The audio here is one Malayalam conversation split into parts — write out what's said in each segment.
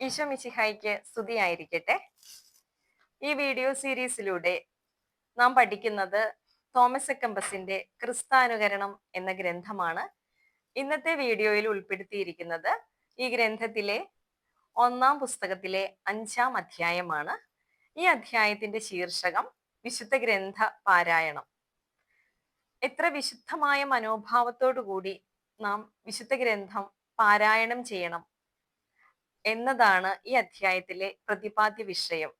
ഈശോ മിശിഹായ്ക്ക് സ്തുതിയായിരിക്കട്ടെ. ഈ വീഡിയോ സീരീസിലൂടെ നാം പഠിക്കുന്നത് തോമസ് എക്കമ്പസിന്റെ ക്രിസ്താനുകരണം എന്ന ഗ്രന്ഥമാണ്. ഇന്നത്തെ വീഡിയോയിൽ ഉൾപ്പെടുത്തിയിരിക്കുന്നത് ഈ ഗ്രന്ഥത്തിലെ ഒന്നാം പുസ്തകത്തിലെ അഞ്ചാം അധ്യായമാണ്. ഈ അധ്യായത്തിന്റെ ശീർഷകം വിശുദ്ധ ഗ്രന്ഥ പാരായണം. എത്ര വിശുദ്ധമായ മനോഭാവത്തോടു കൂടി നാം വിശുദ്ധ ഗ്രന്ഥം പാരായണം ചെയ്യണം എന്നതാണ് ഈ അധ്യായത്തിലെ പ്രതിപാദ്യ വിഷയം.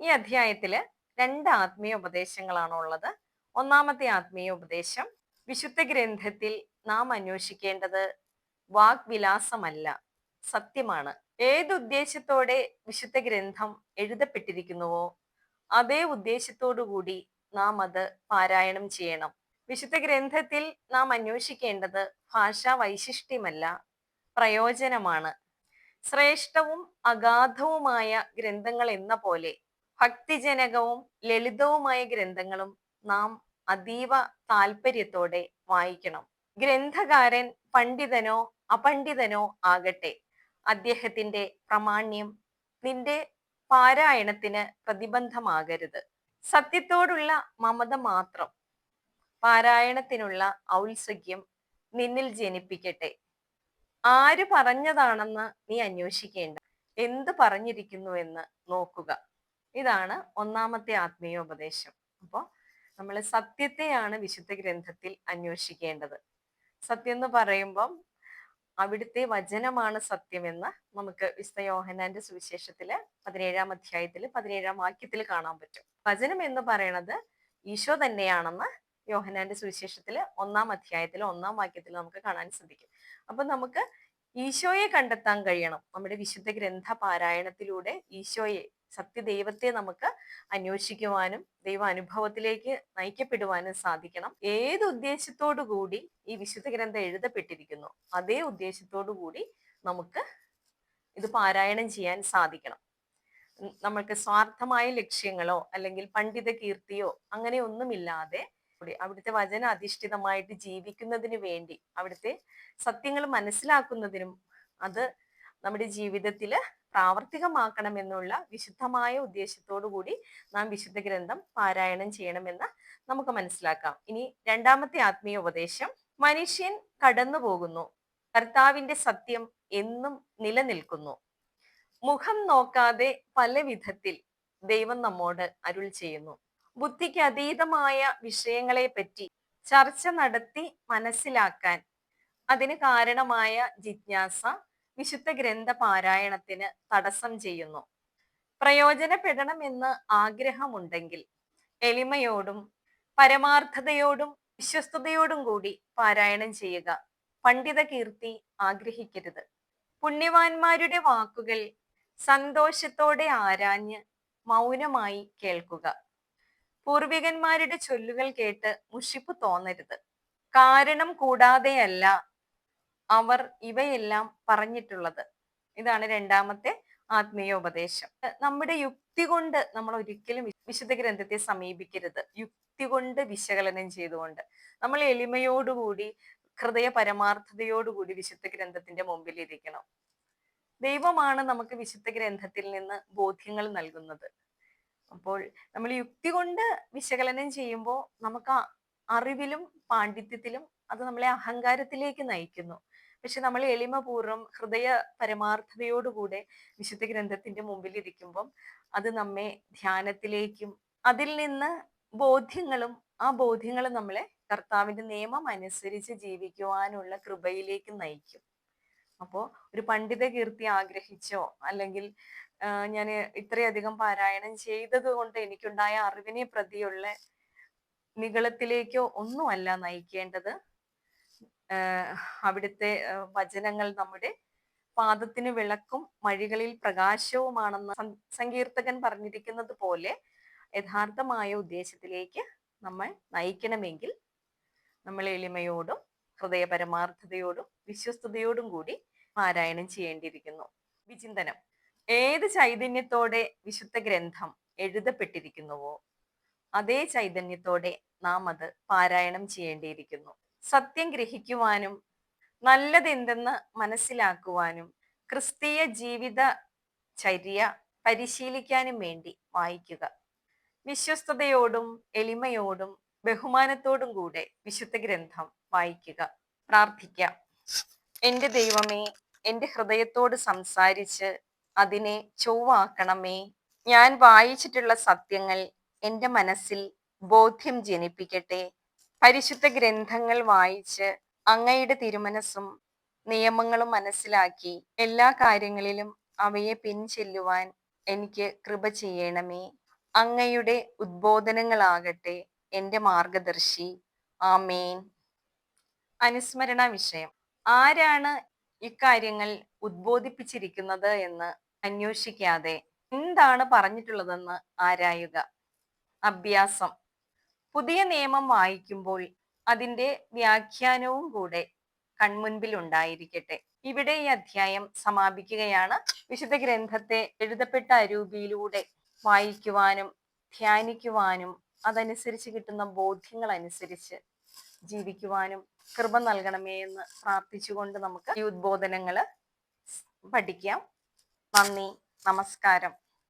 ഈ അധ്യായത്തിൽ രണ്ട് ആത്മീയ ഉപദേശങ്ങളാണ് ഉള്ളത്. ഒന്നാമത്തെ ആത്മീയ ഉപദേശം വിശുദ്ധ ഗ്രന്ഥത്തിൽ നാം അന്വേഷിക്കേണ്ടത് വാഗ്വിലാസമല്ല സത്യമാണ്. ഏതുദ്ദേശത്തോടെ വിശുദ്ധ ഗ്രന്ഥം എഴുതപ്പെട്ടിരിക്കുന്നുവോ അതേ കൂടി നാം അത് പാരായണം ചെയ്യണം. വിശുദ്ധ ഗ്രന്ഥത്തിൽ നാം അന്വേഷിക്കേണ്ടത് ഭാഷാ വൈശിഷ്ട്യമല്ല പ്രയോജനമാണ്. ശ്രേഷ്ഠവും അഗാധവുമായ ഗ്രന്ഥങ്ങൾ എന്ന പോലെ ഭക്തിജനകവും ലളിതവുമായ ഗ്രന്ഥങ്ങളും നാം അതീവ താല്പര്യത്തോടെ വായിക്കണം. ഗ്രന്ഥകാരൻ പണ്ഡിതനോ അപണ്ഡിതനോ ആകട്ടെ. അദ്ദേഹത്തിന്റെ പ്രമാണ്യം നിന്റെ പാരായണത്തിന് പ്രതിബന്ധമാകരുത്. സത്യത്തോടുള്ള മമത മാത്രം. പാരായണത്തിനുള്ള ഔത്സുക്യം നിന്നിൽ ജനിപ്പിക്കട്ടെ. ആര് പറഞ്ഞതാണെന്ന് നീ അന്വേഷിക്കേണ്ട. എന്ത് പറഞ്ഞിരിക്കുന്നു എന്ന് നോക്കുക. ഇതാണ് ഒന്നാമത്തെ ആത്മീയോപദേശം. അപ്പോൾ നമ്മൾ സത്യത്തെയാണ് വിശുദ്ധ ഗ്രന്ഥത്തിൽ അന്വേഷിക്കേണ്ടത്. സത്യം എന്ന് പറയുമ്പം അവിടുത്തെ വചനമാണ് സത്യമെന്ന് നമുക്ക് വിശുദ്ധ യോഹനാന്റെ സുവിശേഷത്തിൽ പതിനേഴാം അധ്യായത്തിൽ പതിനേഴാം വാക്യത്തിൽ കാണാൻ പറ്റും. വചനം എന്ന് പറയണത് ഈശോ തന്നെയാണെന്ന് യോഹനാന്റെ സുവിശേഷത്തിൽ ഒന്നാം അധ്യായത്തിൽ ഒന്നാം വാക്യത്തിൽ നമുക്ക് കാണാൻ സാധിക്കും. അപ്പൊ നമുക്ക് ഈശോയെ കണ്ടെത്താൻ കഴിയണം. നമ്മുടെ വിശുദ്ധ ഗ്രന്ഥ പാരായണത്തിലൂടെ ഈശോയെ സത്യദൈവത്തെ നമുക്ക് അന്വേഷിക്കുവാനും ദൈവ അനുഭവത്തിലേക്ക് നയിക്കപ്പെടുവാനും സാധിക്കണം. ഏത് ഉദ്ദേശത്തോടു കൂടി ഈ വിശുദ്ധ ഗ്രന്ഥം എഴുതപ്പെട്ടിരിക്കുന്നു അതേ ഉദ്ദേശത്തോടു കൂടി നമുക്ക് ഇത് പാരായണം ചെയ്യാൻ സാധിക്കണം. നമ്മൾക്ക് സ്വാർത്ഥമായ ലക്ഷ്യങ്ങളോ അല്ലെങ്കിൽ പണ്ഡിത കീർത്തിയോ അങ്ങനെ ഒന്നുമില്ലാതെ അവിടുത്തെ വചന അധിഷ്ഠിതമായിട്ട് ജീവിക്കുന്നതിന് വേണ്ടി അവിടുത്തെ സത്യങ്ങൾ മനസ്സിലാക്കുന്നതിനും അത് നമ്മുടെ ജീവിതത്തിൽ പ്രാവർത്തികമാക്കണം എന്നുള്ള വിശുദ്ധമായ ഉദ്ദേശത്തോടു കൂടി നാം വിശുദ്ധ ഗ്രന്ഥം പാരായണം ചെയ്യണമെന്ന് നമുക്ക് മനസ്സിലാക്കാം. ഇനി രണ്ടാമത്തെ ആത്മീയ ഉപദേശം. മനുഷ്യൻ കടന്നു പോകുന്നു കർത്താവിന്റെ സത്യം എന്നും നിലനിൽക്കുന്നു. മുഖം നോക്കാതെ പല വിധത്തിൽ ദൈവം നമ്മോട് അരുൾ ചെയ്യുന്നു. ബുദ്ധിക്ക് അതീതമായ വിഷയങ്ങളെ പറ്റി ചർച്ച നടത്തി മനസ്സിലാക്കാൻ അതിന് കാരണമായ ജിജ്ഞാസ വിശുദ്ധ ഗ്രന്ഥ പാരായണത്തിന് തടസ്സം ചെയ്യുന്നു. പ്രയോജനപ്പെടണമെന്ന് ആഗ്രഹമുണ്ടെങ്കിൽ എളിമയോടും പരമാർത്ഥതയോടും വിശ്വസ്തയോടും കൂടി പാരായണം ചെയ്യുക. പണ്ഡിത കീർത്തി ആഗ്രഹിക്കരുത്. പുണ്യവാന്മാരുടെ വാക്കുകൾ സന്തോഷത്തോടെ ആരാഞ്ഞ് മൗനമായി കേൾക്കുക. പൂർവികന്മാരുടെ ചൊല്ലുകൾ കേട്ട് മുഷിപ്പ് തോന്നരുത്. കാരണം കൂടാതെയല്ല അവർ ഇവയെല്ലാം പറഞ്ഞിട്ടുള്ളത്. ഇതാണ് രണ്ടാമത്തെ ആത്മീയ ഉപദേശം നമ്മുടെ യുക്തി കൊണ്ട് നമ്മൾ ഒരിക്കലും വിശുദ്ധ ഗ്രന്ഥത്തെ സമീപിക്കരുത്. യുക്തി കൊണ്ട് വിശകലനം ചെയ്തുകൊണ്ട്. നമ്മൾ എളിമയോടുകൂടി ഹൃദയ പരമാർത്ഥതയോടുകൂടി വിശുദ്ധ ഗ്രന്ഥത്തിന്റെ മുമ്പിൽ ഇരിക്കണം ദൈവമാണ് നമുക്ക് വിശുദ്ധ ഗ്രന്ഥത്തിൽ നിന്ന് ബോധ്യങ്ങൾ നൽകുന്നത്. അപ്പോൾ നമ്മൾ യുക്തി കൊണ്ട് വിശകലനം ചെയ്യുമ്പോൾ നമുക്ക് അറിവിലും പാണ്ഡിത്യത്തിലും അത് നമ്മളെ അഹങ്കാരത്തിലേക്ക് നയിക്കുന്നു. പക്ഷെ നമ്മൾ എളിമപൂർവം ഹൃദയ പരമാർത്ഥതയോടുകൂടെ വിശുദ്ധ ഗ്രന്ഥത്തിന്റെ മുമ്പിൽ ഇരിക്കുമ്പം അത് നമ്മെ ധ്യാനത്തിലേക്കും അതിൽ നിന്ന് ബോധ്യങ്ങളും ആ ബോധ്യങ്ങൾ നമ്മളെ കർത്താവിന്റെ നിയമം അനുസരിച്ച് ജീവിക്കുവാനുള്ള കൃപയിലേക്ക് നയിക്കും. അപ്പോൾ ഒരു പണ്ഡിത കീർത്തി ആഗ്രഹിച്ചോ? അല്ലെങ്കിൽ ഞാൻ ഇത്രയധികം പാരായണം ചെയ്തത് കൊണ്ട് എനിക്കുണ്ടായ അറിവിനെ പ്രതിയുള്ള നികളത്തിലേക്കോ ഒന്നുമല്ല നയിക്കേണ്ടത്. അവിടുത്തെ വചനങ്ങൾ നമ്മുടെ പാദത്തിന് വിളക്കും വഴികളിൽ പ്രകാശവുമാണെന്ന് സങ്കീർത്തകൻ പറഞ്ഞിരിക്കുന്നത് പോലെ യഥാർത്ഥമായ ഉദ്ദേശത്തിലേക്ക് നമ്മൾ നയിക്കണമെങ്കിൽ നമ്മൾ എളിമയോടും ഹൃദയപരമാർത്ഥതയോടും വിശ്വസ്തയോടും കൂടി പാരായണം ചെയ്യേണ്ടിയിരിക്കുന്നു. വിചിന്തനം. ഏത് ചൈതന്യത്തോടെ വിശുദ്ധ ഗ്രന്ഥം എഴുതപ്പെട്ടിരിക്കുന്നുവോ അതേ ചൈതന്യത്തോടെ നാം അത് പാരായണം ചെയ്യേണ്ടിയിരിക്കുന്നു. സത്യം ഗ്രഹിക്കുവാനും നല്ലതെന്തെന്ന് മനസ്സിലാക്കുവാനും ക്രിസ്തീയ ജീവിത ചര്യ പരിശീലിക്കാനും വേണ്ടി വായിക്കുക. വിശ്വസ്തയോടും എളിമയോടും ബഹുമാനത്തോടും കൂടെ വിശുദ്ധ ഗ്രന്ഥം വായിക്കുക. പ്രാർത്ഥിക്കാം. എന്റെ ദൈവമേ എന്റെ ഹൃദയത്തോട് സംസാരിച്ച് അതിനെ ചൊവ്വാക്കണമേ. ഞാൻ വായിച്ചിട്ടുള്ള സത്യങ്ങൾ എന്റെ മനസ്സിൽ ബോധ്യം ജനിപ്പിക്കട്ടെ. പരിശുദ്ധ ഗ്രന്ഥങ്ങൾ വായിച്ച് അങ്ങയുടെ തിരുമനസ്സും നിയമങ്ങളും മനസ്സിലാക്കി എല്ലാ കാര്യങ്ങളിലും അവയെ പിൻചെല്ലുവാൻ എനിക്ക് കൃപ ചെയ്യണമേ. അങ്ങയുടെ ഉദ്ബോധനങ്ങളാകട്ടെ എന്റെ മാർഗദർശി ആമേൻ. അനുസ്മരണ വിഷയം. ആരാണ് ഇക്കാര്യങ്ങൾ ഉദ്ബോധിപ്പിച്ചിരിക്കുന്നത് എന്ന് അന്വേഷിക്കാതെ എന്താണ് പറഞ്ഞിട്ടുള്ളതെന്ന് ആരായുക? അഭ്യാസം. പുതിയ നിയമം വായിക്കുമ്പോൾ അതിന്റെ വ്യാഖ്യാനവും കൂടെ കൺമുൻപിൽ ഉണ്ടായിരിക്കട്ടെ. ഇവിടെ ഈ അധ്യായം സമാപിക്കുകയാണ്. വിശുദ്ധ ഗ്രന്ഥത്തെ എഴുതപ്പെട്ട അരൂപിയിലൂടെ വായിക്കുവാനും ധ്യാനിക്കുവാനും അതനുസരിച്ച് കിട്ടുന്ന ബോധ്യങ്ങൾ അനുസരിച്ച് ജീവിക്കുവാനും കൃപ നൽകണമേ എന്ന് പ്രാർത്ഥിച്ചുകൊണ്ട് നമുക്ക് ഈ ഉദ്ബോധനങ്ങൾ പഠിക്കാം. നന്ദി നമസ്കാരം.